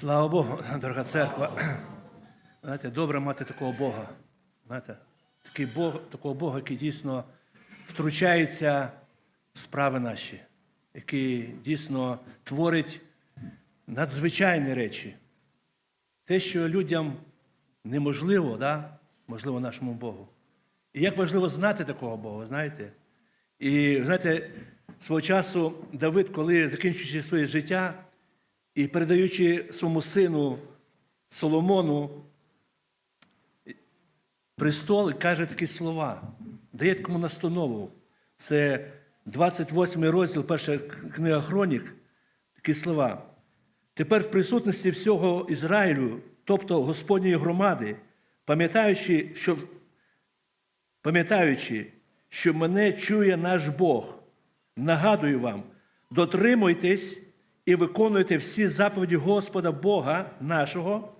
Слава Богу, дорога церква. Знаєте, добре мати такого Бога. Знаєте, такий Бог, такого Бога, який дійсно втручається в справи наші, який дійсно творить надзвичайні речі. Те, що людям неможливо, да? можливо нашому Богу. І як важливо знати такого Бога, знаєте? І знаєте, свого часу Давид, коли закінчуючи своє життя і передаючи своєму сину Соломону престол, каже такі слова, дає такому настанову. Це 28 розділ, перша книга Хронік, такі слова. Тепер в присутності всього Ізраїлю, тобто Господньої громади, пам'ятаючи, що пам'ятаючи, що мене чує наш Бог, нагадую вам, дотримуйтесь і виконуйте всі заповіді Господа Бога нашого,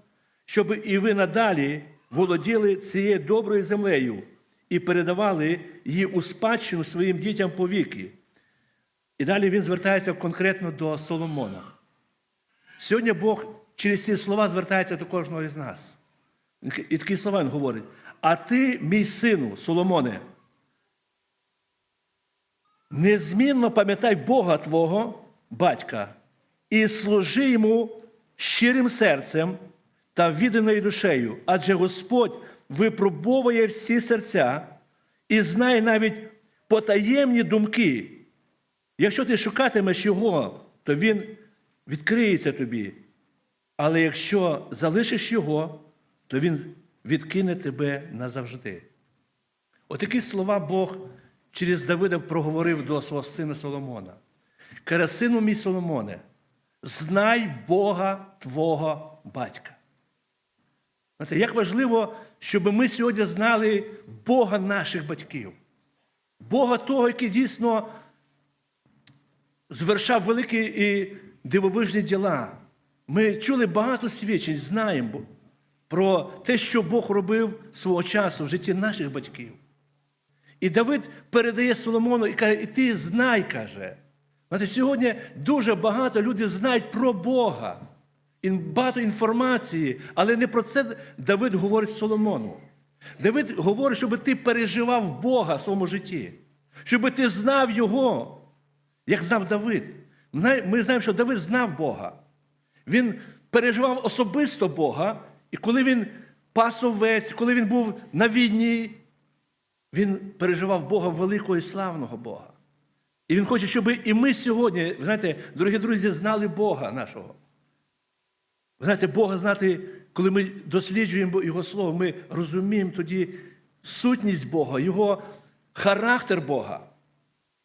щоб і ви надалі володіли цією доброю землею і передавали її у спадщину своїм дітям повіки. І далі він звертається конкретно до Соломона. Сьогодні Бог через ці слова звертається до кожного із нас. І такі слова він говорить: а ти, мій сину, Соломоне, незмінно пам'ятай Бога Твого, батька, і служи йому щирим серцем та відданою душею, адже Господь випробовує всі серця і знає навіть потаємні думки. Якщо ти шукатимеш Його, то Він відкриється тобі. Але якщо залишиш Його, то Він відкине тебе назавжди. Отакі слова Бог через Давида проговорив до свого сина Соломона. Каже, сину мій Соломоне, знай Бога твого батька. Як важливо, щоб ми сьогодні знали Бога наших батьків, Бога того, який дійсно звершав великі і дивовижні діла. Ми чули багато свідчень, знаємо про те, що Бог робив свого часу в житті наших батьків. І Давид передає Соломону і каже, і ти знай, каже. Знаєте, Сьогодні дуже багато людей знають про Бога. Багато інформації, але не про це Давид говорить Соломону. Давид говорить, щоб ти переживав Бога в своєму житті, щоб ти знав Його, як знав Давид. Ми знаємо, що Давид знав Бога. Він переживав особисто Бога, і коли він пас овець, коли він був на війні, він переживав Бога великого і славного Бога. І він хоче, щоб і ми сьогодні, ви знаєте, дорогі друзі, знали Бога нашого. Ви знаєте, Бога знати, коли ми досліджуємо Його Слово, ми розуміємо тоді сутність Бога, Його характер Бога.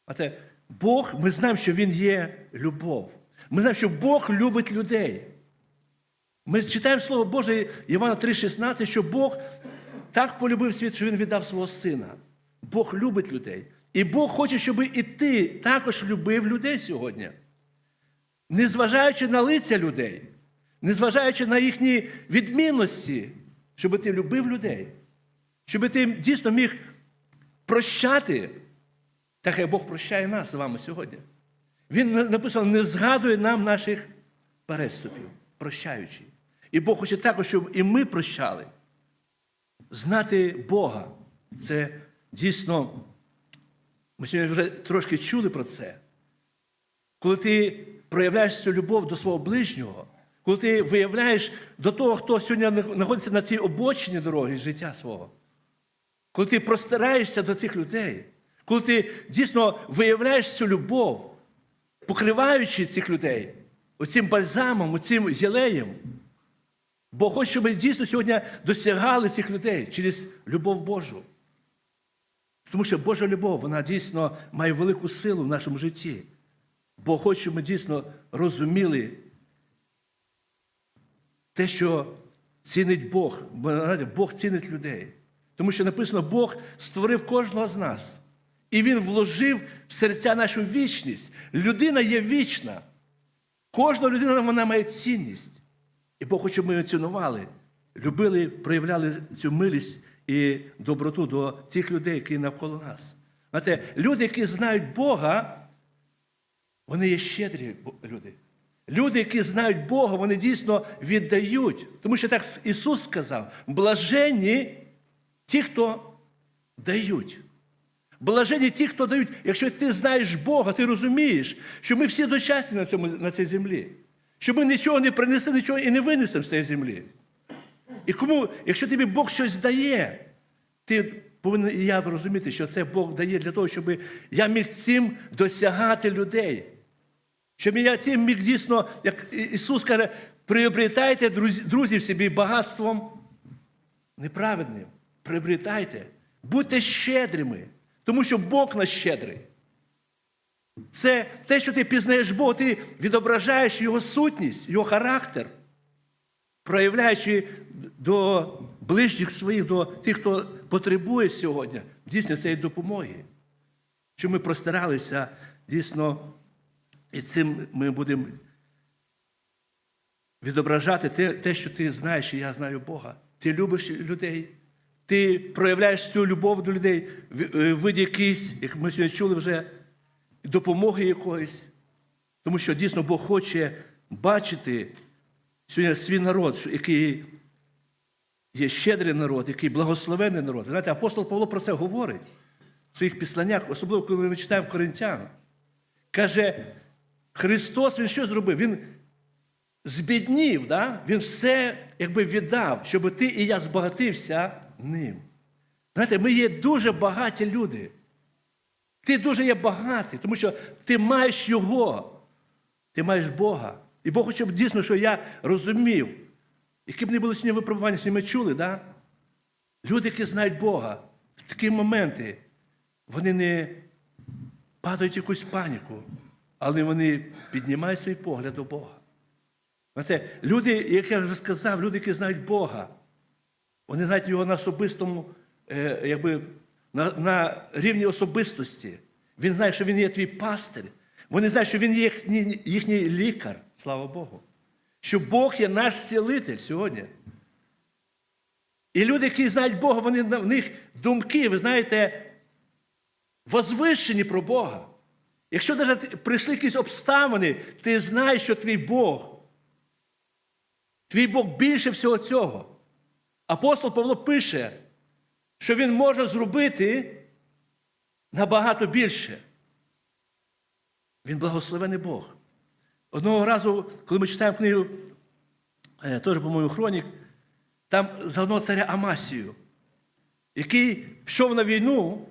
Знаєте, Бог, ми знаємо, що Він є любов. Ми знаємо, що Бог любить людей. Ми читаємо Слово Боже Івана 3,16, що Бог так полюбив світ, що Він віддав свого сина. Бог любить людей. І Бог хоче, щоб і ти також любив людей сьогодні. Незважаючи на лиця людей, незважаючи на їхні відмінності, щоб ти любив людей, щоб ти дійсно міг прощати, так як Бог прощає нас з вами сьогодні. Він написано, не згадує нам наших переступів, прощаючи. І Бог хоче також, щоб і ми прощали. Знати Бога це дійсно, ми сьогодні вже трошки чули про це. Коли ти проявляєш цю любов до свого ближнього, коли ти виявляєш до того, хто сьогодні знаходиться на цій обочині дороги життя свого, коли ти простираєшся до цих людей, коли ти дійсно виявляєш цю любов, покриваючи цих людей, оцим бальзамом, оцим єлеєм, Бо хоче, щоб ми дійсно сьогодні досягали цих людей через любов Божу. Тому що Божа любов, вона дійсно має велику силу в нашому житті. Бо хоче, щоб ми дійсно розуміли те, що цінить Бог. Бо Бог цінить людей. Тому що написано, Бог створив кожного з нас. І Він вложив в серця нашу вічність. Людина є вічна. Кожна людина вона має цінність. І Бог хоче, щоб ми її цінували, любили, проявляли цю милість і доброту до тих людей, які навколо нас. Знаєте, люди, які знають Бога, вони є щедрі люди. Люди, які знають Бога, вони дійсно віддають. Тому що так Ісус сказав: блаженні ті, хто дають. Блажені ті, хто дають. Якщо ти знаєш Бога, ти розумієш, що ми всі дочасні на, цьому, на цій землі, що ми нічого не принесли, нічого і не винесемо з цієї землі. І кому, якщо тобі Бог щось дає, ти повинен і я розуміти, що це Бог дає для того, щоб я міг цим досягати людей. Щоб я цим міг дійсно, як Ісус каже, приобретайте друзів собі багатством неправедним. Приобретайте, будьте щедрими, тому що Бог наш щедрий. Це те, що ти пізнаєш Бога, ти відображаєш Його сутність, Його характер, проявляючи до ближніх своїх, до тих, хто потребує сьогодні, дійсно цієї допомоги. Щоб ми простиралися дійсно, і цим ми будемо відображати те, те, що ти знаєш, і я знаю Бога. Ти любиш людей, ти проявляєш цю любов до людей е, виді якийсь, як ми сьогодні чули вже, допомоги якоїсь. Тому що дійсно Бог хоче бачити сьогодні свій народ, який є щедрий народ, який благословений народ. Знаєте, апостол Павло про це говорить в своїх післаннях, особливо коли ми читаємо Коринтян. Каже, Христос Він що зробив? Він збіднів, да? Він все якби віддав, щоб ти і я збагатився ним. Знаєте, ми є дуже багаті люди. Ти дуже є багатий, тому що ти маєш Його, ти маєш Бога. І Бог хоче б дійсно, що я розумів, які б не були сьогодні випробування, сьогодні ми чули, да? люди, які знають Бога, в такі моменти вони не падають в якусь паніку, але вони піднімають свій погляд до Бога. Знаєте, люди, як я вже сказав, люди, які знають Бога, вони знають його на особистому, е, якби, на, на рівні особистості. Він знає, що він є твій пастир. Вони знають, що він їхній, їхній лікар, слава Богу. Що Бог є наш зцілитель сьогодні. І люди, які знають Бога, вони, в них думки, ви знаєте, возвищені про Бога. Якщо навіть прийшли якісь обставини, ти знаєш, що твій Бог, твій Бог більше всього цього. Апостол Павло пише, що він може зробити набагато більше. Він благословений Бог. Одного разу, коли ми читаємо книгу, е, теж, по-моєму, Хронік, там згадано царя Амасію, який пішов на війну,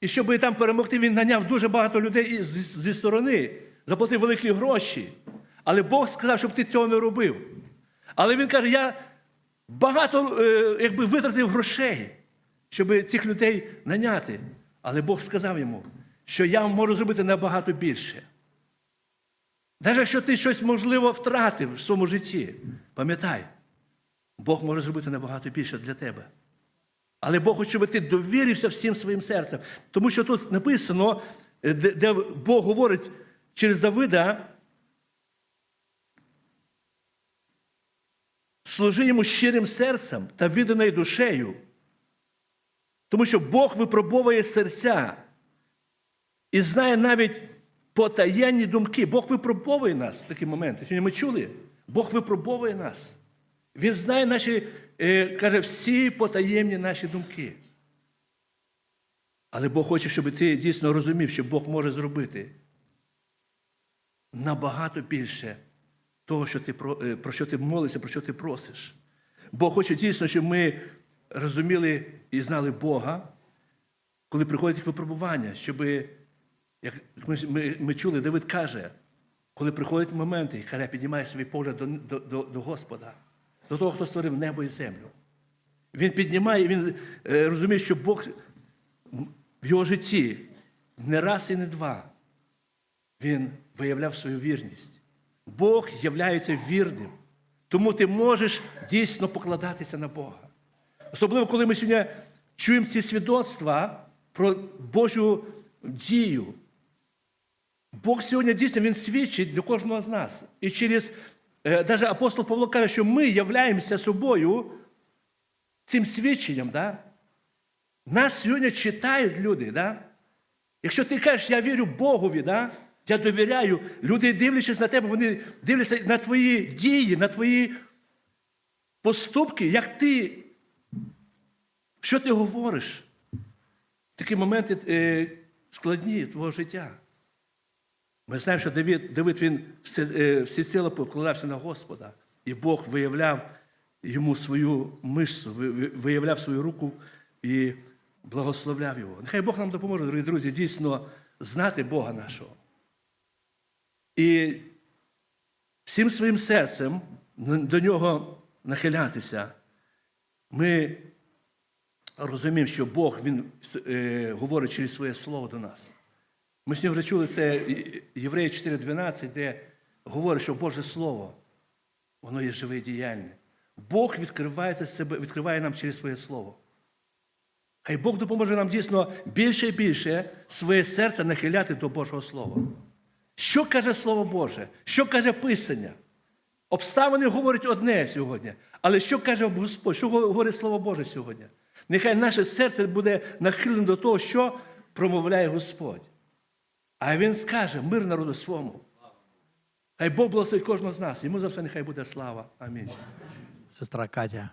і щоб там перемогти, він наняв дуже багато людей зі, зі сторони, заплатив великі гроші. Але Бог сказав, щоб ти цього не робив. Але він каже, я багато е, якби, витратив грошей, щоб цих людей наняти. Але Бог сказав йому, що я можу зробити набагато більше. Навіть якщо ти щось можливо втратив в своєму житті, пам'ятай, Бог може зробити набагато більше для тебе. Але Бог хоче, щоб ти довірився всім своїм серцем. Тому що тут написано, е, де, Бог говорить через Давида, служи йому щирим серцем та відданою душею. Тому що Бог випробовує серця і знає навіть потаєнні думки. Бог випробовує нас в такі моменти. Сьогодні ми чули, Бог випробовує нас. Він знає наші, е, каже, всі потаємні наші думки. Але Бог хоче, щоб ти дійсно розумів, що Бог може зробити набагато більше того, що ти, про, е, що ти молишся, про що ти просиш. Бог хоче дійсно, щоб ми розуміли і знали Бога, коли приходять випробування, щоб, як ми, ми, ми чули, Давид каже, коли приходять моменти, і каже, піднімає свій погляд до, до, до, до Господа, до того, хто створив небо і землю. Він піднімає, він е, розуміє, що Бог в його житті не раз і не два він виявляв свою вірність. Бог являється вірним. Тому ти можеш дійсно покладатися на Бога. Особливо, коли ми сьогодні чуємо ці свідоцтва про Божу дію. Бог сьогодні дійсно Він свідчить для кожного з нас. І через, навіть апостол Павло каже, що ми являємося собою цим свідченням. Да? Нас сьогодні читають люди. Да? Якщо ти кажеш, я вірю Богові, да? Я довіряю. Люди, дивлячись на тебе, вони дивляться на твої дії, на твої поступки, як ти, що ти говориш. Такі моменти е, складні твого життя. Ми знаємо, що Давид, Давид він все, е, всеціло покладався на Господа, і Бог виявляв йому свою мишцю, ви- ви- виявляв свою руку і благословляв його. Нехай Бог нам допоможе, дорогі друзі, дійсно знати Бога нашого. І всім своїм серцем до нього нахилятися. Ми розуміємо, що Бог Він е, говорить через своє слово до нас. Ми сьогодні вже чули це Євреї 4.12, де говорить, що Боже Слово, воно є живе і діяльне. Бог відкривається себе, відкриває нам через своє слово. Хай Бог допоможе нам дійсно більше і більше своє серце нахиляти до Божого Слова. Що каже Слово Боже? Що каже Писання? Обставини говорять одне сьогодні. Але що каже Господь? Що говорить Слово Боже сьогодні? Нехай наше серце буде нахилене до того, що промовляє Господь. А Він скаже мир народу своєму. Хай Бог благословить кожного з нас. Йому за все нехай буде слава. Амінь. Сестра Катя.